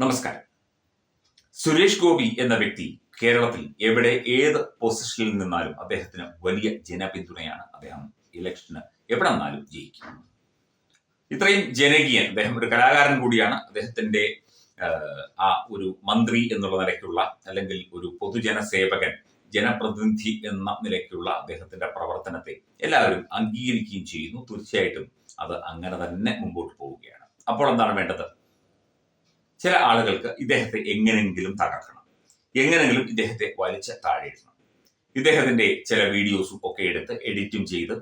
നമസ്കാരം. സുരേഷ് ഗോപി എന്ന വ്യക്തി കേരളത്തിൽ എവിടെ ഏത് പൊസിഷനിൽ നിന്നാലും അദ്ദേഹത്തിന് വലിയ ജനപിന്തുണയാണ് അദ്ദേഹം ഇലക്ഷന് എവിടെ നിന്നാലും ജയിക്കും. ഇത്രയും ജനകീയൻ അദ്ദേഹം ഒരു കലാകാരൻ കൂടിയാണ്. അദ്ദേഹത്തിന്റെ ആ ഒരു മന്ത്രി എന്നുള്ള നിലയ്ക്കുള്ള അല്ലെങ്കിൽ ഒരു പൊതുജന സേവകൻ ജനപ്രതിനിധി എന്ന നിലയ്ക്കുള്ള അദ്ദേഹത്തിന്റെ പ്രവർത്തനത്തെ എല്ലാവരും അംഗീകരിക്കുകയും ചെയ്യുന്നു. തീർച്ചയായിട്ടും അത് അങ്ങനെ തന്നെ മുമ്പോട്ട് പോവുകയാണ്. അപ്പോൾ എന്താണ് വേണ്ടത്? ചില ആളുകൾക്ക് ഇദ്ദേഹത്തെ എങ്ങനെയെങ്കിലും തകർക്കണം. എങ്ങനെയെങ്കിലും ഇദ്ദേഹത്തെ വലിച്ച താഴെയിടണം. ഇദ്ദേഹത്തിന്റെ ചില വീഡിയോസും ഒക്കെ എടുത്ത് എഡിറ്റും ചെയ്ത്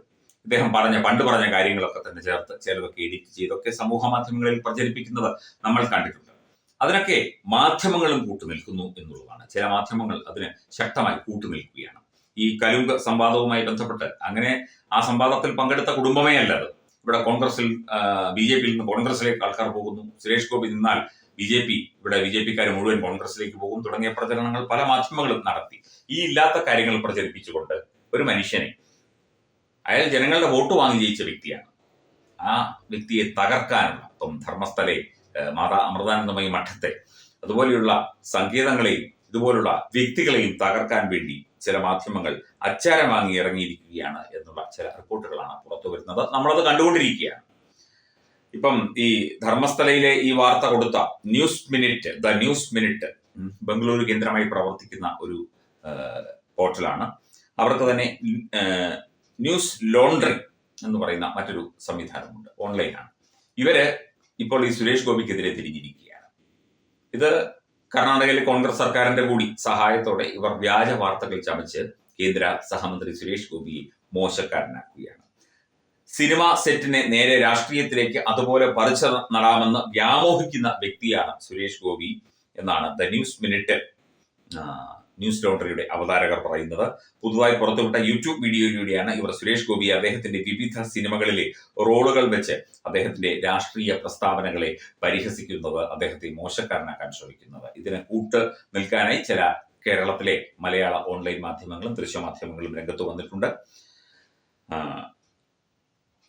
ഇദ്ദേഹം പറഞ്ഞ പണ്ട് പറഞ്ഞ കാര്യങ്ങളൊക്കെ തന്നെ ചേർത്ത് ചിലതൊക്കെ എഡിറ്റ് ചെയ്തൊക്കെ സമൂഹ മാധ്യമങ്ങളിൽ പ്രചരിപ്പിക്കുന്നത് നമ്മൾ കണ്ടിട്ടുണ്ട്. അതിനൊക്കെ മാധ്യമങ്ങളും കൂട്ടുനിൽക്കുന്നു എന്നുള്ളതാണ്. ചില മാധ്യമങ്ങൾ അതിന് ശക്തമായി കൂട്ടുനിൽക്കുകയാണ് ഈ കലുങ്ക് സംവാദവുമായി ബന്ധപ്പെട്ട് അങ്ങനെ ആ സംവാദത്തിൽ പങ്കെടുത്ത കുടുംബമേ അല്ലത്. ഇവിടെ കോൺഗ്രസിൽ ബി ജെ പിയിൽ നിന്ന് കോൺഗ്രസിലേക്ക് ആൾക്കാർ പോകുന്നു. സുരേഷ് ഗോപി നിന്നാൽ ബി ജെ പി ഇവിടെ ബി ജെ പിക്കാർ മുഴുവൻ കോൺഗ്രസിലേക്ക് പോകും. തുടങ്ങിയ പ്രചരണങ്ങൾ പല മാധ്യമങ്ങളും നടത്തി. ഈ ഇല്ലാത്ത കാര്യങ്ങൾ പ്രചരിപ്പിച്ചുകൊണ്ട് ഒരു മനുഷ്യനെ അയാൾ ജനങ്ങളുടെ വോട്ട് വാങ്ങി ജയിച്ച വ്യക്തിയാണ്. ആ വ്യക്തിയെ തകർക്കാനുള്ള ഇപ്പം ധർമ്മസ്ഥലെ മാതാ അമൃതാനന്ദമയി മഠത്തെ അതുപോലെയുള്ള സംഗീതങ്ങളെയും ഇതുപോലുള്ള വ്യക്തികളെയും തകർക്കാൻ വേണ്ടി ചില മാധ്യമങ്ങൾ അച്ചാരം വാങ്ങി ഇറങ്ങിയിരിക്കുകയാണ് എന്നുള്ള ചില റിപ്പോർട്ടുകളാണ് പുറത്തു വരുന്നത് നമ്മളത് കണ്ടുകൊണ്ടിരിക്കുകയാണ്. ഇപ്പം ഈ ധർമ്മസ്ഥലയിലെ ഈ വാർത്ത കൊടുത്ത news minute the news minute Bengaluru കേന്ദ്രമായി പ്രവർത്തിക്കുന്ന ഒരു പോർട്ടലാണ്. അവർക്ക് തന്നെ ന്യൂസ് ലോണ്ടറി എന്ന് പറയുന്ന മറ്റൊരു സംവിധാനമുണ്ട്. ഓൺലൈനാണ്. ഇവർ ഇപ്പോൾ ഈ സുരേഷ് ഗോപിക്കെതിരെ തിരിഞ്ഞിരിക്കുകയാണ്. ഇത് കർണാടകയിലെ കോൺഗ്രസ് സർക്കാരിന്റെ കൂടി സഹായത്തോടെ ഇവർ വ്യാജ വാർത്തകൾ ചമച്ച് കേന്ദ്ര സഹമന്ത്രി സുരേഷ് ഗോപിയെ മോശക്കാരനാക്കുകയാണ്. സിനിമ സെറ്റിനെ നേരെ രാഷ്ട്രീയത്തിലേക്ക് അതുപോലെ പറിച്ചു നടാമെന്ന് വ്യാമോഹിക്കുന്ന വ്യക്തിയാണ് സുരേഷ് ഗോപി എന്നാണ് ദ ന്യൂസ് മിനിറ്റ് ന്യൂസ് ലോട്ടറിയുടെ അവതാരകർ പറയുന്നത്. പുതുതായി പുറത്തുവിട്ട യൂട്യൂബ് വീഡിയോയിലൂടെയാണ് ഇവർ സുരേഷ് ഗോപിയെ അദ്ദേഹത്തിന്റെ വിവിധ സിനിമകളിലെ റോളുകൾ വെച്ച് അദ്ദേഹത്തിന്റെ രാഷ്ട്രീയ പ്രസ്താവനകളെ പരിഹസിക്കുന്നത് അദ്ദേഹത്തെ മോശക്കാരനാക്കാൻ ശ്രമിക്കുന്നത്. ഇതിനെ കൂട്ട് നിൽക്കാനായി ചില കേരളത്തിലെ മലയാള ഓൺലൈൻ മാധ്യമങ്ങളും ദൃശ്യമാധ്യമങ്ങളും രംഗത്ത് വന്നിട്ടുണ്ട്.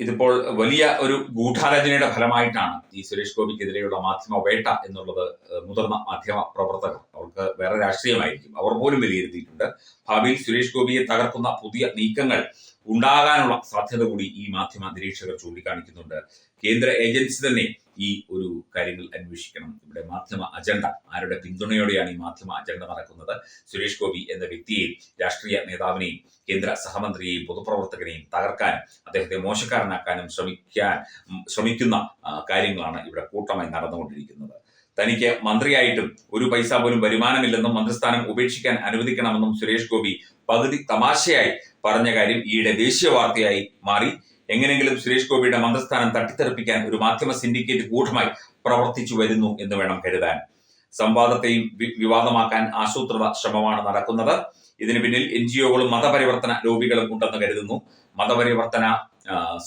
ഇതിപ്പോൾ വലിയ ഒരു ഗൂഢാലോചനയുടെ ഫലമായിട്ടാണ് ഈ സുരേഷ് ഗോപിക്കെതിരെയുള്ള മാധ്യമ വേട്ട എന്നുള്ളത് മുതിർന്ന മാധ്യമ പ്രവർത്തകർ അവർക്ക് വേറെ രാഷ്ട്രീയമായിരിക്കും. അവർ പോലും വിലയിരുത്തിയിട്ടുണ്ട്. ഭാവിയിൽ സുരേഷ് ഗോപിയെ തകർക്കുന്ന പുതിയ നീക്കങ്ങൾ ഉണ്ടാകാനുള്ള സാധ്യത കൂടി ഈ മാധ്യമ നിരീക്ഷകർ ചൂണ്ടിക്കാണിക്കുന്നുണ്ട്. കേന്ദ്ര ഏജൻസി തന്നെ ഈ ഒരു കാര്യങ്ങൾ അന്വേഷിക്കണം. ഇവിടെ മാധ്യമ അജണ്ട ആരുടെ പിന്തുണയോടെയാണ് ഈ മാധ്യമ അജണ്ട നടക്കുന്നത്? സുരേഷ് ഗോപി എന്ന വ്യക്തിയെയും രാഷ്ട്രീയ നേതാവിനെയും കേന്ദ്ര സഹമന്ത്രിയെയും പൊതുപ്രവർത്തകനെയും തകർക്കാനും അദ്ദേഹത്തെ മോശക്കാരനാക്കാനും ശ്രമിക്കാൻ ശ്രമിക്കുന്ന കാര്യങ്ങളാണ് ഇവിടെ കൂട്ടമായി നടന്നുകൊണ്ടിരിക്കുന്നത്. തനിക്ക് മന്ത്രിയായിട്ടും ഒരു പൈസ പോലും വരുമാനമില്ലെന്നും മന്ത്രിസ്ഥാനം ഉപേക്ഷിക്കാൻ അനുവദിക്കണമെന്നും സുരേഷ് ഗോപി പകുതി തമാശയായി പറഞ്ഞ കാര്യം ഈയിടെ ദേശീയ വാർത്തയായി മാറി. എങ്ങനെയെങ്കിലും സുരേഷ് ഗോപിയുടെ മന്ത്രിസ്ഥാനം തട്ടിത്തെറിപ്പിക്കാൻ ഒരു മാധ്യമ സിൻഡിക്കേറ്റ് ഗൂഢമായി പ്രവർത്തിച്ചു വരുന്നു എന്ന് വേണം കരുതാൻ. സംവാദത്തെയും വിവാദമാക്കാൻ ആസൂത്രിത ശ്രമമാണ് നടക്കുന്നത്. ഇതിനു പിന്നിൽ എൻ ജി ഒകളും മതപരിവർത്തന ലോബികളും ഉണ്ടെന്ന് കരുതുന്നു. മതപരിവർത്തന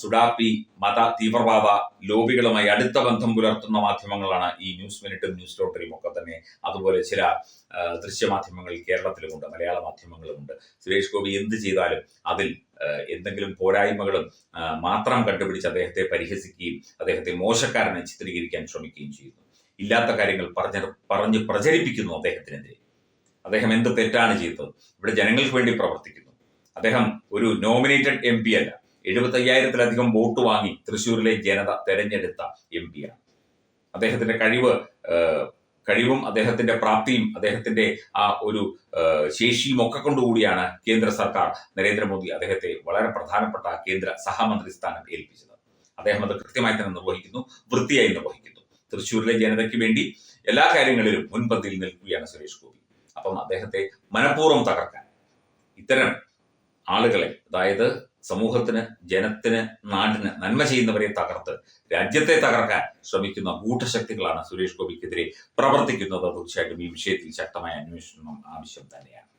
സുഡാപ്പി മത തീവ്രവാദ ലോബികളുമായി അടുത്ത ബന്ധം പുലർത്തുന്ന മാധ്യമങ്ങളാണ് ഈ ന്യൂസ് മിനിറ്റും ന്യൂസ് ലോട്ടറിയും ഒക്കെ തന്നെ. അതുപോലെ ചില ദൃശ്യമാധ്യമങ്ങൾ കേരളത്തിലുമുണ്ട് മലയാള മാധ്യമങ്ങളുമുണ്ട്. സുരേഷ് ഗോപി എന്ത് ചെയ്താലും അതിൽ എന്തെങ്കിലും പോരായ്മകളും മാത്രം കണ്ടുപിടിച്ച് അദ്ദേഹത്തെ പരിഹസിക്കുകയും അദ്ദേഹത്തെ മോശക്കാരനെ ചിത്രീകരിക്കാൻ ശ്രമിക്കുകയും ചെയ്യുന്നു. ഇല്ലാത്ത കാര്യങ്ങൾ പറഞ്ഞ പറഞ്ഞ് പ്രചരിപ്പിക്കുന്നു അദ്ദേഹത്തിനെതിരെ. അദ്ദേഹം എന്ത് തെറ്റാണ് ചെയ്തത്? ഇവിടെ ജനങ്ങൾക്ക് വേണ്ടി പ്രവർത്തിക്കുന്നു. അദ്ദേഹം ഒരു നോമിനേറ്റഡ് എം പി അല്ല. എഴുപത്തി അയ്യായിരത്തിലധികം വോട്ട് വാങ്ങി തൃശ്ശൂരിലെ ജനത തെരഞ്ഞെടുത്ത എം പിയാണ് അദ്ദേഹത്തിന്റെ കഴിവ് കഴിവും അദ്ദേഹത്തിന്റെ പ്രാപ്തിയും അദ്ദേഹത്തിന്റെ ആ ഒരു ശേഷിയും ഒക്കെ കൊണ്ടുകൂടിയാണ് കേന്ദ്ര സർക്കാർ നരേന്ദ്രമോദി അദ്ദേഹത്തെ വളരെ പ്രധാനപ്പെട്ട കേന്ദ്ര സഹമന്ത്രി സ്ഥാനം ഏൽപ്പിച്ചത്. അദ്ദേഹം അത് കൃത്യമായി തന്നെ നിർവഹിക്കുന്നു വൃത്തിയായി നിർവഹിക്കുന്നു. തൃശ്ശൂരിലെ ജനതയ്ക്ക് വേണ്ടി എല്ലാ കാര്യങ്ങളിലും മുൻപന്തിയിൽ നിൽക്കുകയാണ് സുരേഷ് ഗോപി. അപ്പം അദ്ദേഹത്തെ മനഃപൂർവം തകർക്കാൻ ഇത്തരം ആളുകളെ അതായത് സമൂഹത്തിന് ജനത്തിന് നാടിന് നന്മ ചെയ്യുന്നവരെ തകർത്ത് രാജ്യത്തെ തകർക്കാൻ ശ്രമിക്കുന്ന ഗൂഢശക്തികളാണ് സുരേഷ് ഗോപിക്കെതിരെ പ്രവർത്തിക്കുന്നത്. തീർച്ചയായിട്ടും ഈ വിഷയത്തിൽ ശക്തമായ അന്വേഷണം ആവശ്യം തന്നെയാണ്.